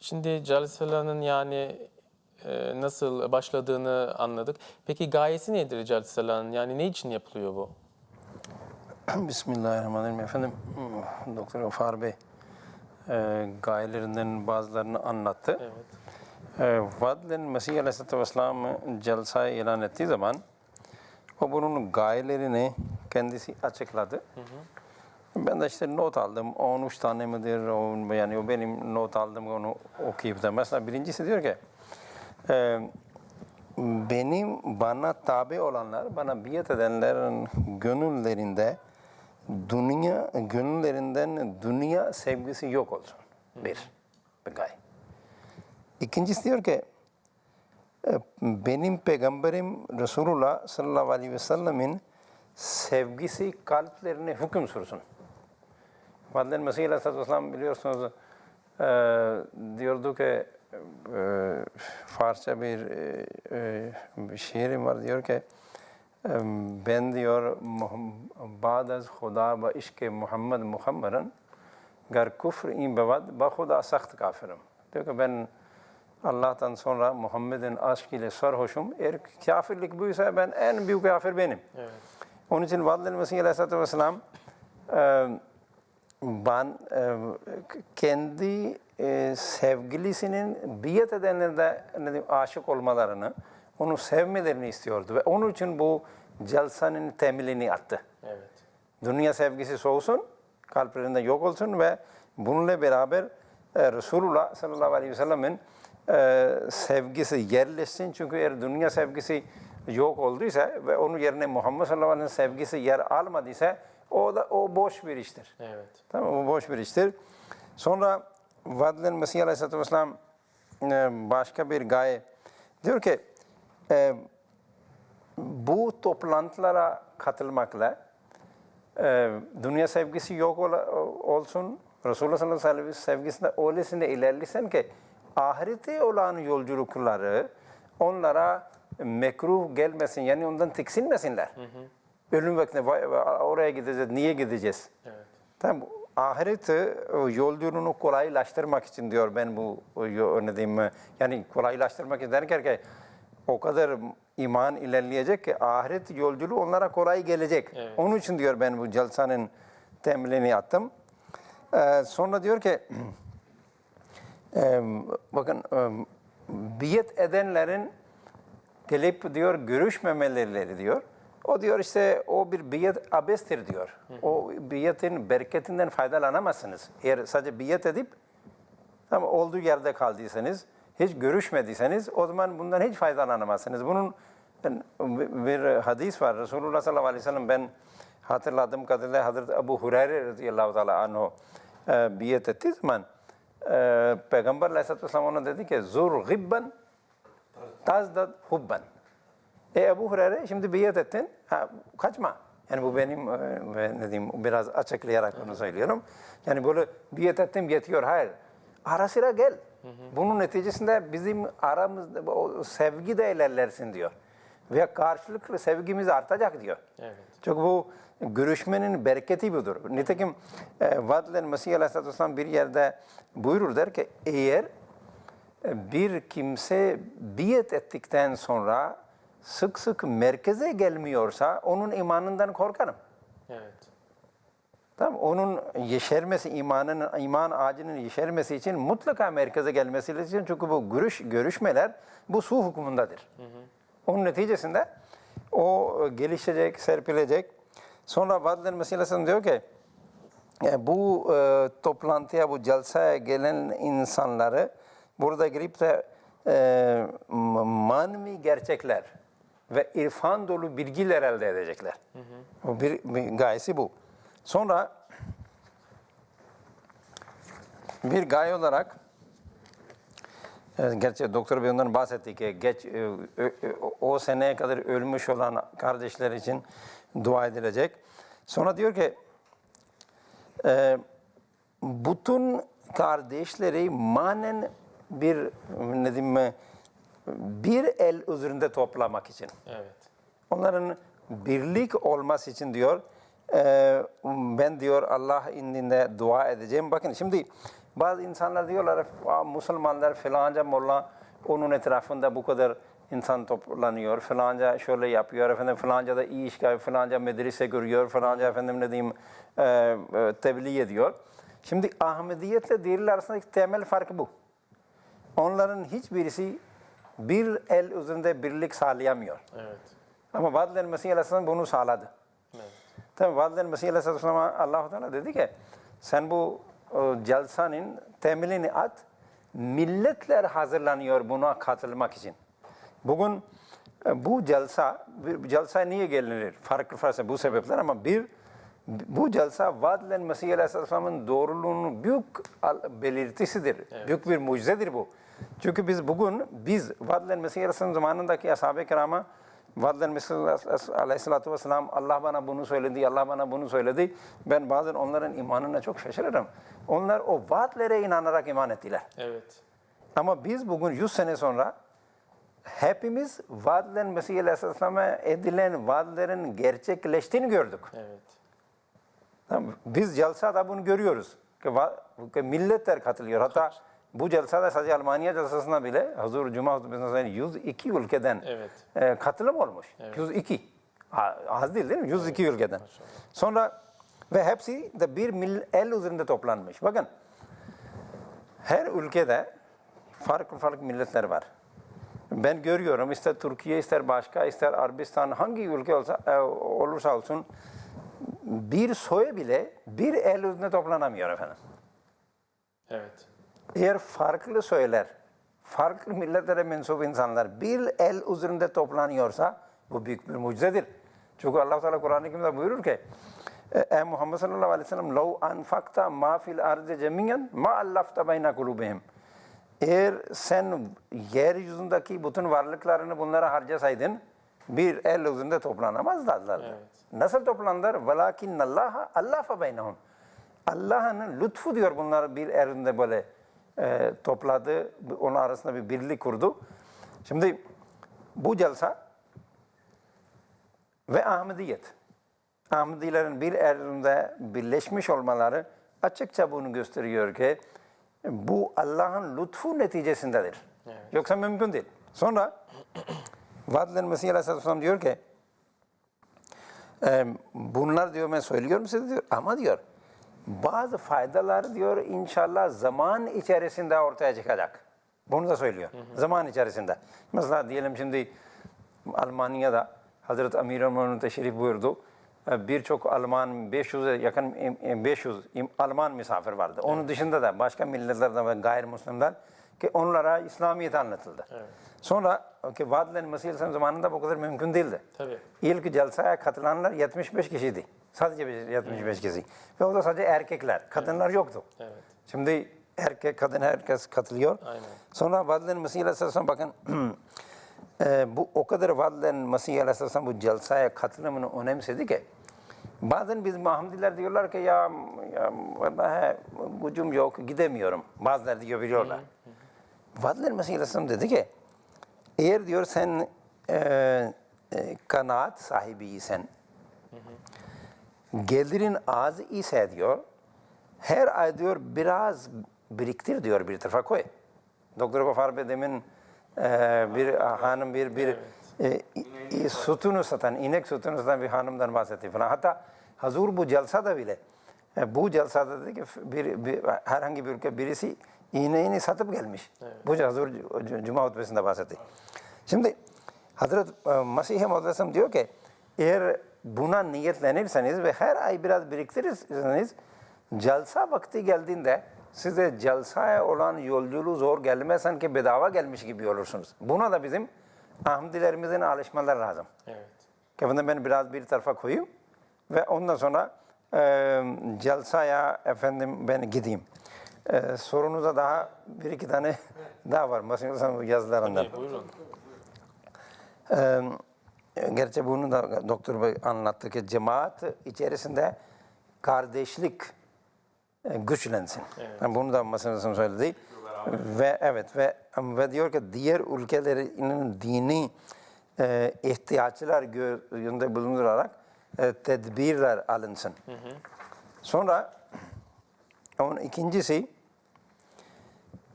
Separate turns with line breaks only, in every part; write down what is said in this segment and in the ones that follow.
Şimdi Jalsala'nın yani e, nasıl başladığını anladık. Peki gayesi nedir Jalsala'nın? Yani ne için yapılıyor bu?
Bismillahirrahmanirrahim. Efendim, hmm, Doktor Gafar Bey e, gayelerinden bazılarını anlattı.
Evet.
E, Vadlen Mesih Aleyhisselatü Vesselam Jalsa'yı ilan ettiği zaman o bunun gayelerini kendisi açıkladı. Ben de işte not aldım. 13 tane midir? O, yani o benim not aldım onu okuyup da. Mesela birincisi diyor ki e, benim bana tabi olanlar, bana biat edenlerin gönüllerinde dünya gönüllerinden dünya sevgisi yok olsun. Bir. Bir gay. İkincisi diyor ki e, benim peygamberim Resulullah sallallahu aleyhi ve sellemin sevgisi kalplerine hüküm sürsün. Vadlen Mesih Aleyhisselatü Vesselam biliyorsunuz e, diyordu ki e, Farsça bir, e, e, şiirim var diyor ki e, ben diyor Ba'd Huda ve işke Muhammed Muhammed'in gar kufr in bevad ba Huda sakt kafirim. Diyor ki ben Allah'tan sonra Muhammed'in aşk ile sarhoşum. Eğer kafirlik buysa ben en büyük kafir benim.
Evet.
Onun için Vadel Mesih Aleyhisselatü Vesselam e, ben e, kendi e, sevgilisinin biat edenlerde ne diyeyim, aşık olmalarını, onu sevmelerini istiyordu. Ve onun için bu celsanın temelini attı.
Evet.
Dünya sevgisi soğusun, kalplerinde yok olsun ve bununla beraber e, Resulullah sallallahu aleyhi ve sellemin sevgisi yerleşsin. Çünkü eğer dünya sevgisi yok olduysa ve onun yerine Muhammed sallallahu aleyhi ve sellem sevgisi yer almadıysa o da o boş bir iştir.
Evet.
Tamam o boş bir iştir. Sonra Vadlen Mesih Aleyhisselatü Vesselam e, başka bir gaye diyor ki e, bu toplantılara katılmakla e, dünya sevgisi yok ola- olsun. Resulullah sallallahu aleyhi ve sellem sevgisinde öylesine ilerlesin ki ahirete olan yolculukları onlara mekruh gelmesin. Yani ondan tiksinmesinler. Ölüm vaktinde oraya gideceğiz, niye gideceğiz?
Evet.
Tamam, ahiret e, yolculuğunu kolaylaştırmak için diyor ben bu diyeyim e, yani kolaylaştırmak için derken ki o kadar iman ilerleyecek ki ahiret yolculuğu onlara kolay gelecek.
Evet.
Onun için diyor ben bu celsanın temelini attım. Ee, sonra diyor ki e, bakın e, biyet edenlerin gelip diyor görüşmemeleri diyor. O diyor işte o bir biyet abestir diyor. O biyetin bereketinden faydalanamazsınız. Eğer sadece biyet edip tam olduğu yerde kaldıysanız, hiç görüşmediyseniz o zaman bundan hiç faydalanamazsınız. Bunun bir hadis var. Resulullah sallallahu aleyhi ve sellem ben hatırladığım kadarıyla Hazreti Ebu Hureyre radıyallahu teala anhu e, biyet ettiği zaman e, Peygamber aleyhisselatü vesselam ona dedi ki zur gibben tazdad hubben. E Ebu Hureyre şimdi biyet ettin, ha, kaçma. Yani bu benim e, ne diyeyim biraz açıklayarak bunu söylüyorum. Yani böyle biyet ettim yetiyor. Hayır. Ara sıra gel. Bunun neticesinde bizim aramızda o sevgi de ilerlersin diyor. Ve karşılıklı sevgimiz artacak diyor.
Evet.
Çünkü bu görüşmenin bereketi budur. Nitekim e, Vadlen Mesih Aleyhisselatü Vesselam bir yerde buyurur der ki eğer e, bir kimse biyet ettikten sonra sık sık merkeze gelmiyorsa onun imanından korkarım.
Evet.
Tamam onun yeşermesi, imanın, iman ağacının yeşermesi için mutlaka merkeze gelmesi için çünkü bu görüş, görüşmeler bu su hukumundadır. Onun neticesinde o gelişecek, serpilecek. Sonra Vadler meselesi diyor ki e, bu e, toplantıya, bu celsaya gelen insanları burada girip de e, m- manevi gerçekler ve irfan dolu bilgiler elde edecekler. O bir, bir gayesi bu. Sonra bir gaye olarak e, Gerçi Doktor Bey ondan bahsetti ki geç, e, ö- o seneye kadar ölmüş olan kardeşler için dua edilecek. Sonra diyor ki e, bütün kardeşleri manen bir ne diyeyim bir el üzerinde toplamak için.
Evet.
Onların birlik olması için diyor e, ben diyor Allah indinde dua edeceğim. Bakın şimdi bazı insanlar diyorlar "Aa, Müslümanlar filanca molla onun etrafında bu kadar insan toplanıyor, filanca şöyle yapıyor, efendim filanca da iyi iş yapıyor, filanca medrese görüyor, filanca efendim ne diyeyim e, e, tebliğ ediyor. Şimdi Ahmediyetle diğerler arasındaki temel farkı bu. Onların hiçbirisi bir el üzerinde birlik sağlayamıyor.
Evet.
Ama bazıları Mesih Aleyhisselam bunu sağladı.
Evet.
Tabi bazıları Mesih Aleyhisselam'a allah Teala dedi ki sen bu celsanın temelini at. Milletler hazırlanıyor buna katılmak için. Bugün e, bu celsa, bir celsa niye gelinir? Farklı farklı bu sebepler ama bir bu celsa vaat edilen Mesih Aleyhisselam'ın doğruluğunun büyük belirtisidir. Büyük bir mucizedir bu. Çünkü biz bugün biz vaat edilen Mesih Aleyhisselam zamanındaki ashab-ı kirama Vadler mesela aleyhissalatü vesselam Allah bana bunu söyledi, Allah bana bunu söyledi. Ben bazen onların imanına çok şaşırırım. Onlar o vaatlere inanarak iman ettiler.
Evet.
Ama biz bugün 100 sene sonra hepimiz vaatlen Mesih Aleyhisselam'a edilen vaatlerin gerçekleştiğini gördük.
Evet.
Biz celsada bunu görüyoruz. Milletler katılıyor. Hatta bu celsada sadece Almanya celsasına bile Hazur Cuma hutbesinden 102 ülkeden
Evet.
e, katılım olmuş. 102. Ha, Az değil değil mi? 102 ülkeden. Sonra ve hepsi de bir mil, el üzerinde toplanmış. Bakın her ülkede farklı farklı milletler var. Ben görüyorum ister Türkiye ister başka ister Arabistan hangi ülke olsa, e, olursa olsun bir soya bile bir el üzerinde toplanamıyor efendim.
Evet.
Eğer farklı söyler, farklı milletlere mensup insanlar bir el üzerinde toplanıyorsa bu büyük bir mucizedir. Çünkü Allah Teala Kur'an-ı Kerim'de buyurur ki: e, "Ey Muhammed sallallahu aleyhi ve sellem, "Lev anfakta ma fil ardı cemiyen ma allafta beyne kulubihim." Eğer sen yeryüzündeki bütün varlıklarını bunlara harcasaydın, bir el uzunda toplanamazlardı.
Evet.
Nasıl toplanırlar? Velakin Allah Allah beynehum. Allah'ın lütfu diyor bunlar bir elinde böyle e, topladı. Onun arasında bir birlik kurdu. Şimdi bu celsa ve Ahmediyet. Ahmedilerin bir elinde birleşmiş olmaları açıkça bunu gösteriyor ki bu Allah'ın lütfu neticesindedir. Evet. Yoksa mümkün değil. Sonra Vadlen Mesih Aleyhisselam diyor ki e, bunlar diyor ben söylüyorum size diyor ama diyor bazı faydalar diyor inşallah zaman içerisinde ortaya çıkacak. Bunu da söylüyor. Zaman içerisinde. Mesela diyelim şimdi Almanya'da Hazreti Amir Ömer'in teşrif buyurdu. Ee, Birçok Alman, 500'e yakın im- im- 500 im- Alman misafir vardı. Onun dışında da başka milletlerden ve gayrimüslimler ki onlara İslamiyet anlatıldı. Sonra ki Vadlen Mesih zamanında bu kadar mümkün değildi.
Tabii.
İlk celsaya katılanlar 75 kişiydi. Sadece bir 75 kişi. Ve o da sadece erkekler. Kadınlar yoktu.
Evet.
Şimdi erkek, kadın herkes katılıyor.
Aynen.
Sonra Vadlen Mesih Aleyhisselam bakın e, bu o kadar Vadlen Mesih Aleyhisselam bu celsaya katılımını önemsedi ki bazen biz Mahmudiler diyorlar ki ya, ya vallahi gücüm yok gidemiyorum. Bazıları diyor biliyorlar. Vadlen Mesih dedi ki eğer diyor sen e, e, kanaat sahibiysen gelirin az ise diyor her ay diyor biraz biriktir diyor bir tarafa koy. Doktor Gafar Bey demin e, bir hanım bir bir e, i- sütunu satan, inek sütunu satan bir hanımdan bahsetti falan. Hatta hazur bu celsada bile e, bu celsada dedi ki bir, bir, herhangi bir ülke birisi ineğini satıp gelmiş. Bu hazur c- Cuma hutbesinde bahsetti. Şimdi Hazret e, Mesih Muhammed diyor ki eğer buna niyetlenirseniz ve her ay biraz biriktirirseniz celsa vakti geldiğinde size celsaya olan yolculuğu zor gelmez sanki bedava gelmiş gibi olursunuz. Buna da bizim Ahmedilerimizin alışmaları lazım.
Evet.
Efendim ben biraz bir tarafa koyayım ve ondan sonra e, celsaya efendim ben gideyim. E, sorunuza daha bir iki tane daha var. Mesela yazılarından.
Tabii, buyurun.
Ee, gerçi bunu da doktor bey anlattı ki cemaat içerisinde kardeşlik e, güçlensin. Yani bunu da mesela söyledi. Ve evet ve ve diyor ki diğer ülkelerin dini e, ihtiyaçlar yönde bulundurarak e, tedbirler alınsın. Sonra onun ikincisi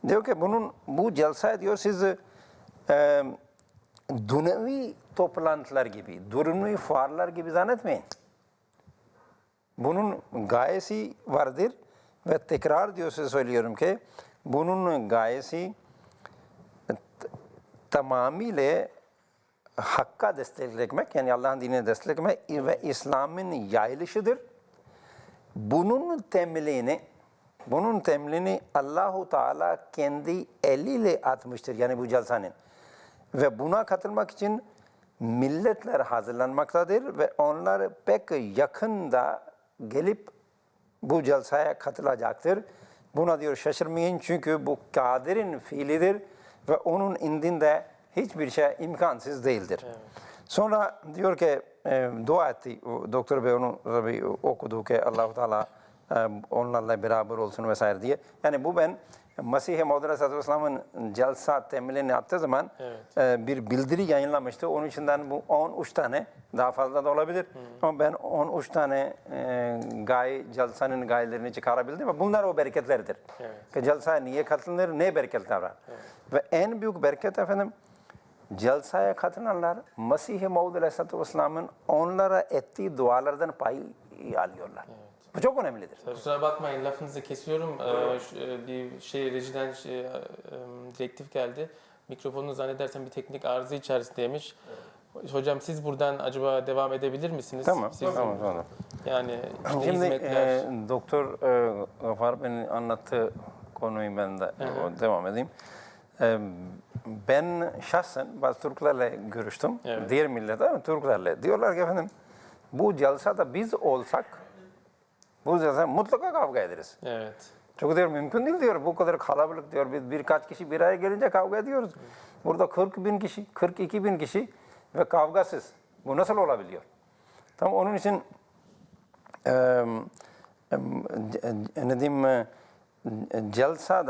Diyor ki bunun bu celsa diyor siz e, dünyevi toplantılar gibi, dünyevi fuarlar gibi zannetmeyin. Bunun gayesi vardır ve tekrar diyor size söylüyorum ki bunun gayesi t- tamamıyla hakka desteklemek yani Allah'ın dinine desteklemek ve İslam'ın yayılışıdır. Bunun temelini bunun temelini Allahu Teala kendi eliyle atmıştır yani bu celsanın. Ve buna katılmak için milletler hazırlanmaktadır ve onlar pek yakında gelip bu celsaya katılacaktır. Buna diyor şaşırmayın çünkü bu kaderin fiilidir ve onun indinde hiçbir şey imkansız değildir. Sonra diyor ki e, dua etti. Doktor Bey onu tabii okudu ki Allah-u Teala onlarla beraber olsun vesaire diye. Yani bu ben Mesih-i Maud Aleyhisselatü Vesselam'ın celsa temelini attığı zaman e, bir bildiri yayınlamıştı. Onun içinden bu 13 tane daha fazla da olabilir. Ama ben 13 tane e, gaye, celsanın gayelerini çıkarabildim ve bunlar o bereketlerdir.
Evet.
Celsaya niye katılınır, ne bereketler var. Ve en büyük bereket efendim celsaya katılanlar Mesih-i Maud Aleyhisselatü Vesselam'ın onlara ettiği dualardan pay alıyorlar. Bu çok önemlidir.
Kusura bakmayın lafınızı kesiyorum. Ee, e, bir şey rejiden şey, e, direktif geldi. Mikrofonu zannedersem bir teknik arıza içerisindeymiş. Hocam siz buradan acaba devam edebilir misiniz?
Tamam,
Siz-
tamam, tamam.
Yani işte
Şimdi
hizmetler.
e, Doktor e, Gafar Bey'in anlattığı konuyu ben de o, devam edeyim. E, ben şahsen bazı Türklerle görüştüm.
Evet.
Diğer milletler ama Türklerle. Diyorlar ki efendim bu celsada biz olsak bu celsada mutlaka kavga ederiz.
Evet.
Çünkü diyor mümkün değil diyor. Bu kadar kalabalık diyor. Biz birkaç kişi bir araya gelince kavga ediyoruz. Burada 40 bin kişi, 42 bin kişi ve kavgasız. Bu nasıl olabiliyor? Tam onun için em, ce- ne diyeyim, e, celsa